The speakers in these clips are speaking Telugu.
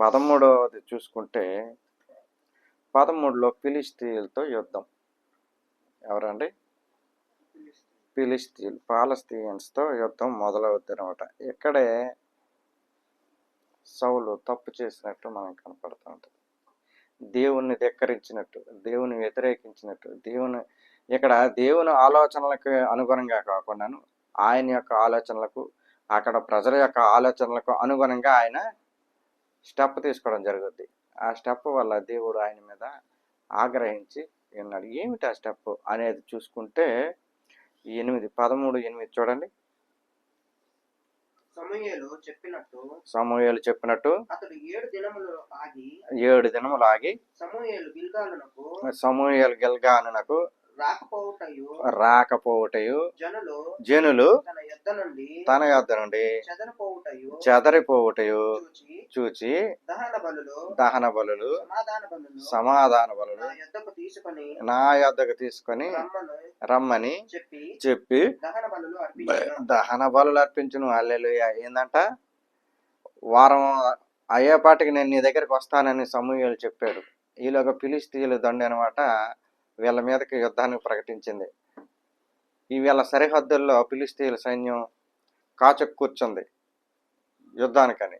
పదమూడవది చూసుకుంటే పదమూడులో ఫిలిస్తీన్లతో యుద్ధం. ఎవరండి? ఫిలిస్తీన్ పాలస్తీన్స్తో యుద్ధం మొదలవుద్ది అనమాట ఇక్కడే సౌలు తప్పు చేసినట్టు మనం కనపడుతూ ఉంటుంది దేవుణ్ణి ధిక్కరించినట్టు దేవుని వ్యతిరేకించినట్టు దేవుని ఇక్కడ దేవుని ఆలోచనలకు అనుగుణంగా కాకుండాను ఆయన యొక్క ఆలోచనలకు అక్కడ ప్రజల యొక్క ఆలోచనలకు అనుగుణంగా ఆయన స్టెప్ తీసుకోవడం జరుగుద్ది. ఆ స్టెప్ వల్ల దేవుడు ఆయన మీద ఆగ్రహించి ఉన్నాడు ఏమిటి ఆ స్టెప్ అనేది చూసుకుంటే ఎనిమిది పదమూడు ఎనిమిది చూడండి. చెప్పినట్టు సమూహలు చెప్పినట్టు అతడు ఏడు దినములు ఆగి ఏడు దినములు ఆగి సమూహలు గెల్గానునకు రాకపోవుటయు జనులు తన యొద్ద నుండి చెదరపోవుటయు చూచి దహన బలులు సమాధాన బలులు నా యొద్దకు తీసుకొని నా యొద్దకు తీసుకొని రమ్మను చెప్పి చెప్పి దహన బలులు అర్పించాను. అల్లెలుయ ఏందంట? వారం అయ్యేపాటికి నేను నీ దగ్గరికి వస్తానని సమూహలు చెప్పాడు. ఈలోగా ఫిలిస్తీన్లు దండి అనమాట వీళ్ళ మీదకి యుద్ధాన్ని ప్రకటించింది. ఈ వీళ్ళ సరిహద్దుల్లో ఫిలిస్తీన్ల సైన్యం కాచకు కూర్చుంది యుద్ధానికని.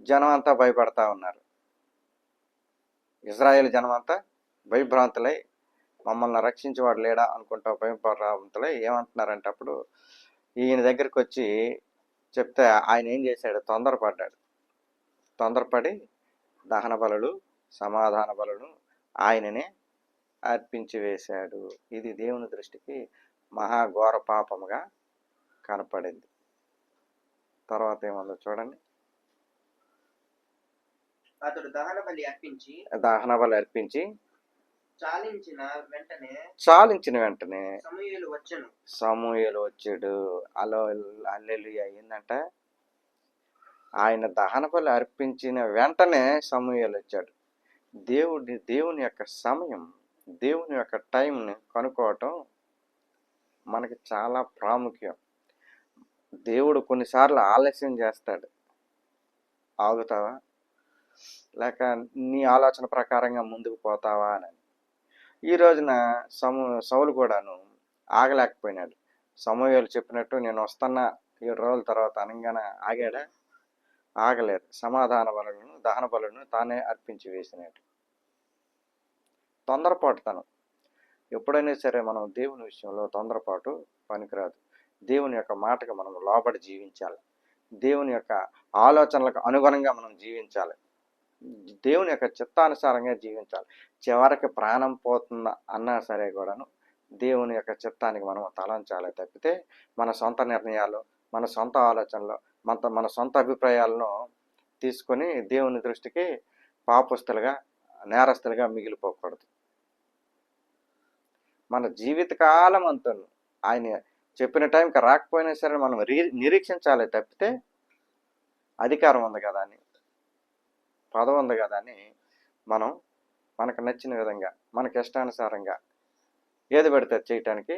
జనం అంతా భయపడతా ఉన్నారు. ఇజ్రాయేల్ జనం అంతా భయభ్రాంతులై మమ్మల్ని రక్షించేవాడు లేడా అనుకుంటా భయభ్రాంతులై ఏమంటున్నారంటే అప్పుడు ఈయన దగ్గరికి వచ్చి చెప్తే ఆయన ఏం చేశాడు? తొందరపడ్డాడు. తొందరపడి దహన బలులు సమాధాన బలులు ఆయననే అర్పించి వేశాడు. ఇది దేవుని దృష్టికి మహాఘోర పాపముగా కనపడింది. తర్వాత ఏముందో చూడండి. అతడు దహన బలి అర్పించి దహన బలి అర్పించి చాలించిన వెంటనే చాలించిన వెంటనే సమూయేలు వచ్చెను. సమూహలు వచ్చాడు. అలో అల్లెలు అయిందంట ఆయన దహన బలి అర్పించిన వెంటనే సమూహలు వచ్చాడు. దేవుడి దేవుని యొక్క సమయం దేవుని యొక్క టైంని కనుక్కోవటం మనకి చాలా ప్రాముఖ్యం. దేవుడు కొన్నిసార్లు ఆలస్యం చేస్తాడు. ఆగుతావా? లేక నీ ఆలోచన ప్రకారంగా ముందుకు పోతావా అని. ఈ రోజున సము సౌలు కూడాను ఆగలేకపోయినాడు. సమూహాలు చెప్పినట్టు నేను వస్తున్నా ఏడు రోజుల తర్వాత అనగానే ఆగాడా? ఆగలేదు. సమాధాన బలులను దహన బలులను తానే అర్పించి వేసినాడు. తొందరపాటుతనం. ఎప్పుడైనా సరే మనం దేవుని విషయంలో తొందరపాటు పనికిరాదు. దేవుని యొక్క మాటకు మనం లోబడి జీవించాలి. దేవుని యొక్క ఆలోచనలకు అనుగుణంగా మనం జీవించాలి. దేవుని యొక్క చిత్తానుసారంగా జీవించాలి. చివరికి ప్రాణం పోతుందా అన్నా సరే కూడాను దేవుని యొక్క చిత్తానికి మనం తలంచాలి తప్పితే మన సొంత నిర్ణయాలు మన సొంత ఆలోచనలు మన మన సొంత అభిప్రాయాలను తీసుకొని దేవుని దృష్టికి పాపస్తులుగా నేరస్తులుగా మిగిలిపోకూడదు. మన జీవితకాలం అంతా ఆయన చెప్పిన టైంకి రాకపోయినా సరే మనం రీ నిరీక్షించాలి తప్పితే అధికారం ఉంది కదా అని పదవి ఉంది కదా అని మనం మనకు నచ్చిన విధంగా మనకి ఇష్టానుసారంగా ఏది పెడితే అది చేయటానికి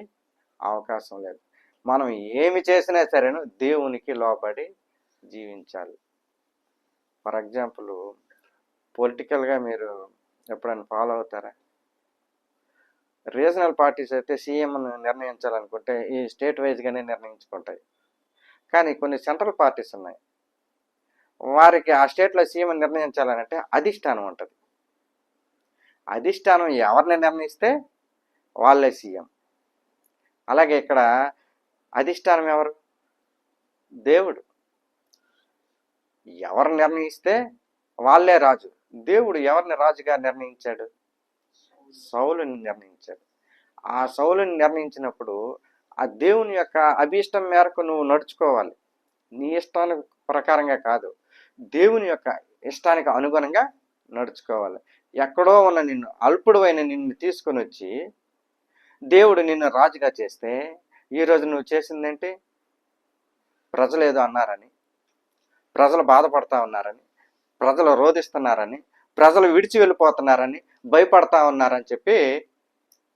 అవకాశం లేదు. మనం ఏమి చేసినా సరేను దేవునికి లోబడి జీవించాలి. ఫర్ ఎగ్జాంపుల్ పొలిటికల్గా మీరు ఎప్పుడైనా ఫాలో అవుతారా? రీజనల్ పార్టీస్ అయితే సీఎంను నిర్ణయించాలనుకుంటే ఈ స్టేట్ వైజ్గానే నిర్ణయించుకుంటాయి. కానీ కొన్ని సెంట్రల్ పార్టీస్ ఉన్నాయి. వారికి ఆ స్టేట్లో సీఎం నిర్ణయించాలనంటే అధిష్టానం ఉంటుంది. అధిష్టానం ఎవరిని నిర్ణయిస్తే వాళ్ళే సీఎం. అలాగే ఇక్కడ అధిష్టానం ఎవరు? దేవుడు. ఎవరు నిర్ణయిస్తే వాళ్ళే రాజు. దేవుడు ఎవరిని రాజుగా నిర్ణయించాడు? సౌలుని నిర్ణయించాడు. ఆ సౌలుని నిర్ణయించినప్పుడు ఆ దేవుని యొక్క అభీష్టం మేరకు నువ్వు నడుచుకోవాలి. నీ ఇష్టానికి ప్రకారంగా కాదు. దేవుని యొక్క ఇష్టానికి అనుగుణంగా నడుచుకోవాలి. ఎక్కడో ఉన్న నిన్ను అల్పుడువైన నిన్ను తీసుకొని వచ్చి దేవుడు నిన్ను రాజుగా చేస్తే ఈరోజు నువ్వు చేసిందేంటి? ప్రజలు ఏదో అన్నారని ప్రజలు బాధపడతా ఉన్నారని ప్రజలు రోధిస్తున్నారని ప్రజలు విడిచి వెళ్ళిపోతున్నారని భయపడతా ఉన్నారని చెప్పి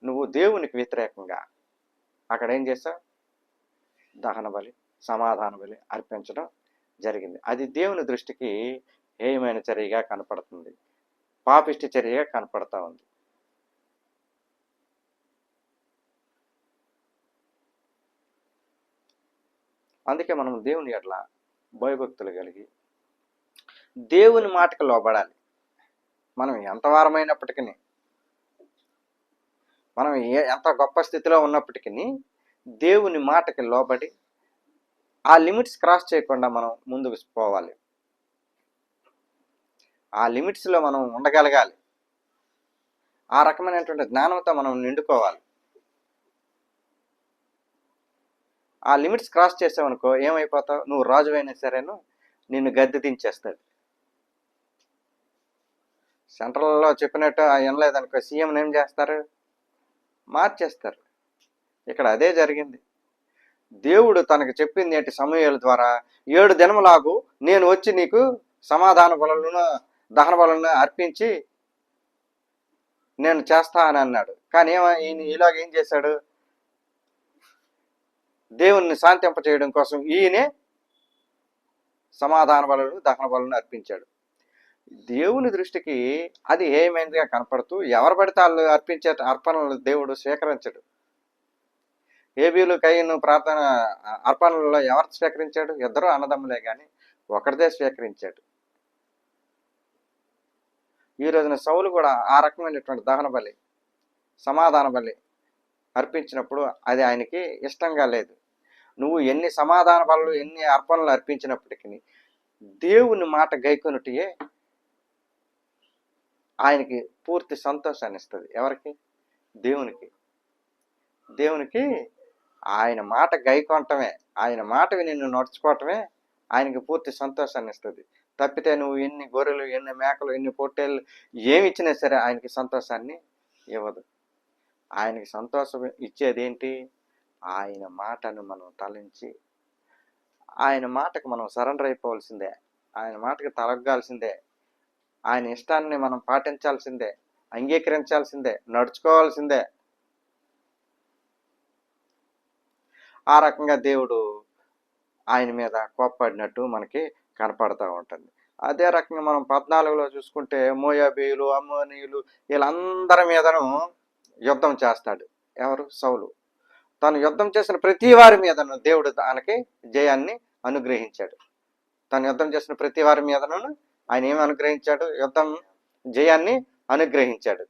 నువ్వు దేవునికి వ్యతిరేకంగా అక్కడ ఏం చేశావు? దహన బలి సమాధాన బలి అర్పించడం జరిగింది. అది దేవుని దృష్టికి హేయమైన చర్యగా కనపడుతుంది. పాపిష్టి చర్యగా కనపడతా ఉంది. అందుకే మనం దేవుని ఎట్లా భయభక్తులు కలిగి దేవుని మాటకు లోబడాలి. మనం ఎంత వారమైనప్పటికీ మనం ఏ ఎంత గొప్ప స్థితిలో ఉన్నప్పటికీ దేవుని మాటకి లోబడి ఆ లిమిట్స్ క్రాస్ చేయకుండా మనం ముందుకు పోవాలి. ఆ లిమిట్స్లో మనం ఉండగలగాలి. ఆ రకమైనటువంటి జ్ఞానంతో మనం నిండుకోవాలి. ఆ లిమిట్స్ క్రాస్ చేసావనుకో ఏమైపోతావు? నువ్వు రాజువైనా సరేను నిన్ను గద్దె దించేస్తాడు సెంట్రల్లో చెప్పినట్టు ఆ వినలేదనుకో సీఎంని ఏం చేస్తారు? మార్చేస్తారు. ఇక్కడ అదే జరిగింది. దేవుడు తనకు చెప్పింది ఏంటి సమయాల ద్వారా? ఏడు దినములాగు నేను వచ్చి నీకు సమాధాన బలను దహన బలను అర్పించి నేను చేస్తా అని అన్నాడు. కానీ ఏమో ఈయన ఇలాగ ఏం చేశాడు? దేవుణ్ణి శాంతింప చేయడం కోసం ఈయనే సమాధాన బలను దహన బలను అర్పించాడు. దేవుని దృష్టికి అది ఏమైందిగా కనపడుతూ ఎవరు పడితే వాళ్ళు అర్పించే అర్పణలు దేవుడు స్వీకరించడు. ఏబీలు కయ్యను ప్రార్థన అర్పణలలో ఎవరు స్వీకరించాడు? ఇద్దరు అన్నదమ్ములే కానీ ఒకటిదే స్వీకరించాడు. ఈ రోజున సౌలు కూడా ఆ రకమైనటువంటి దహన బలి సమాధాన బలి అర్పించినప్పుడు అది ఆయనకి ఇష్టంగా లేదు. నువ్వు ఎన్ని సమాధాన బలు ఎన్ని అర్పణలు అర్పించినప్పటికీ దేవుని మాట గైకొనుటియే ఆయనకి పూర్తి సంతోషాన్ని ఇస్తుంది ఎవరికి? దేవునికి. దేవునికి ఆయన మాట గైకొనటమే ఆయన మాట నిన్ను నడుచుకోవటమే ఆయనకి పూర్తి సంతోషాన్ని ఇస్తుంది తప్పితే నువ్వు ఎన్ని గొర్రెలు ఎన్ని మేకలు ఎన్ని పొట్టేళ్ళు ఏమి ఇచ్చినా సరే ఆయనకి సంతోషాన్ని ఇవ్వదు. ఆయనకి సంతోషం ఇచ్చేది ఏంటి ఆయన మాటను మనం తలంచి ఆయన మాటకు మనం సరెండర్ అయిపోవాల్సిందే. ఆయన మాటకు తలగ్గాల్సిందే. ఆయన ఇష్టాన్ని మనం పాటించాల్సిందే అంగీకరించాల్సిందే నడుచుకోవాల్సిందే. ఆ రకంగా దేవుడు ఆయన మీద కోప్పడినట్టు మనకి కనపడతా ఉంటుంది. అదే రకంగా మనం పద్నాలుగులో చూసుకుంటే మోయాబీయులు అమ్మోనీయులు వీళ్ళందరి మీదను యుద్ధం చేస్తాడు. ఎవరు? సౌలు. తను యుద్ధం చేసిన ప్రతి వారి మీదను దేవుడు తనకి జయాన్ని అనుగ్రహించాడు. తను యుద్ధం చేసిన ప్రతి వారి మీదను ఆయన ఏమి అనుగ్రహించాడు? యుద్ధం జయాన్ని అనుగ్రహించాడు.